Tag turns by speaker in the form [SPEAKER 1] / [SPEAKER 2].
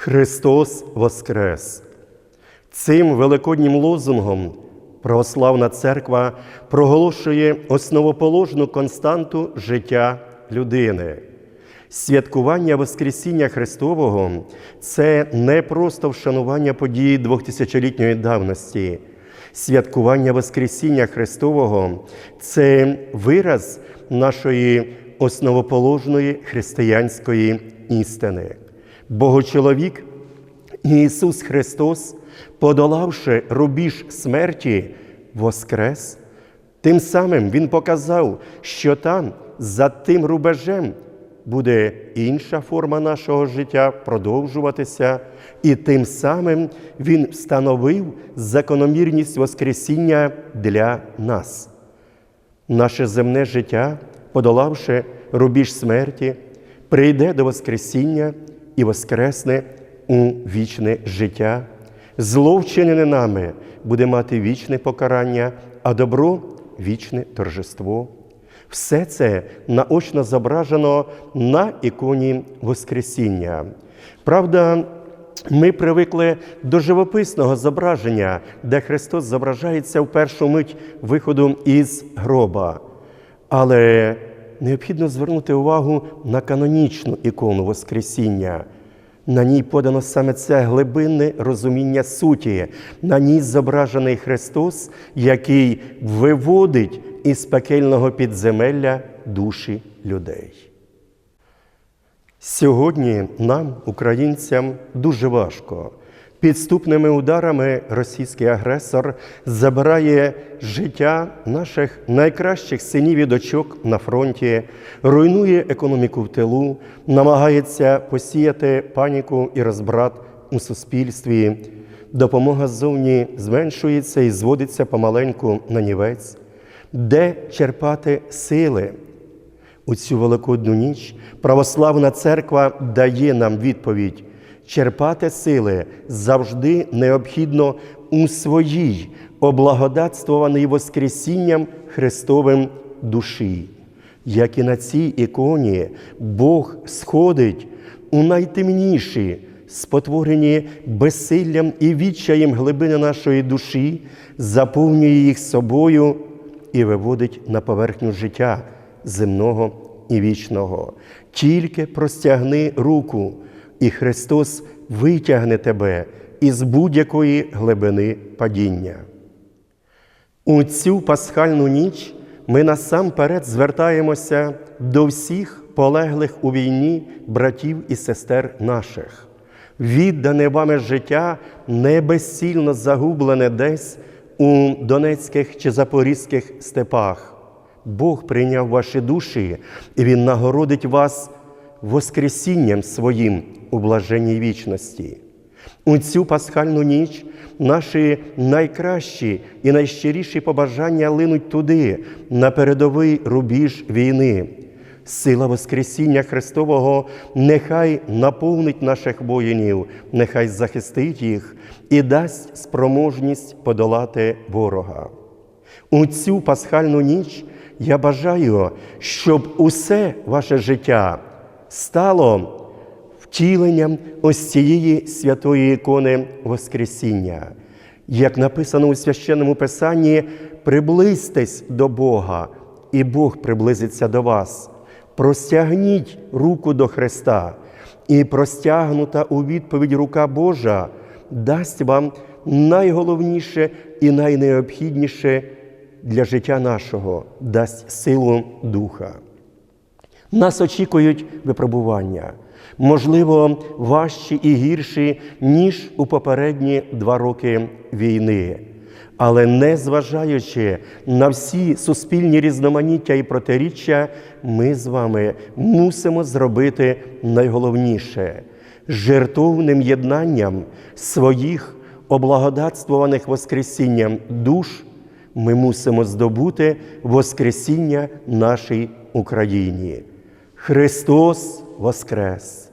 [SPEAKER 1] Христос Воскрес! Цим великоднім лозунгом православна церква проголошує основоположну константу життя людини. Святкування Воскресіння Христового це не просто вшанування події двохтисячолітньої давності. Святкування Воскресіння Христового це вираз нашої основоположної християнської істини. Богочоловік Ісус Христос, подолавши рубіж смерті, воскрес. Тим самим Він показав, що там, за тим рубежем, буде інша форма нашого життя продовжуватися, і тим самим Він встановив закономірність Воскресіння для нас. Наше земне життя, подолавши рубіж смерті, прийде до Воскресіння і воскресне у вічне життя. Зло, вчинене нами, буде мати вічне покарання, а добро вічне торжество. Все це наочно зображено на іконі Воскресіння. Правда, ми привикли до живописного зображення, де Христос зображається в першу мить виходу із гроба. Але необхідно звернути увагу на канонічну ікону Воскресіння. На ній подано саме це глибинне розуміння суті, на ній зображений Христос, який виводить із пекельного підземелля душі людей. Сьогодні нам, українцям, дуже важко. Підступними ударами російський агресор забирає життя наших найкращих синів і дочок на фронті, руйнує економіку в тилу, намагається посіяти паніку і розбрат у суспільстві. Допомога ззовні зменшується і зводиться помаленьку на нівець, де черпати сили. У цю великодну ніч православна церква дає нам відповідь. Черпати сили завжди необхідно у своїй облагодатствованій Воскресінням Христовим душі. Як і на цій іконі, Бог сходить у найтемніші, спотворені безсиллям і відчаєм глибини нашої душі, заповнює їх собою і виводить на поверхню життя земного і вічного. Тільки простягни руку, і Христос витягне тебе із будь-якої глибини падіння. У цю пасхальну ніч ми насамперед звертаємося до всіх полеглих у війні братів і сестер наших. Віддане вами життя не безцільно загублене десь у Донецьких чи Запорізьких степах. Бог прийняв ваші душі, і Він нагородить вас Воскресінням своїм у блаженній вічності. У цю пасхальну ніч наші найкращі і найщиріші побажання линуть туди, на передовий рубіж війни. Сила Воскресіння Христового нехай наповнить наших воїнів, нехай захистить їх і дасть спроможність подолати ворога. У цю пасхальну ніч я бажаю, щоб усе ваше життя стало втіленням ось цієї святої ікони Воскресіння. Як написано у священному Писанні, приблизьтесь до Бога, і Бог приблизиться до вас. Простягніть руку до Христа, і простягнута у відповідь рука Божа дасть вам найголовніше і найнеобхідніше для життя нашого, дасть силу Духа. Нас очікують випробування, можливо, важчі і гірші, ніж у попередні два роки війни. Але незважаючи на всі суспільні різноманіття і протиріччя, ми з вами мусимо зробити найголовніше жертовним єднанням своїх облагодатствуваних Воскресінням душ. Ми мусимо здобути Воскресіння нашій Україні. Христос Воскрес!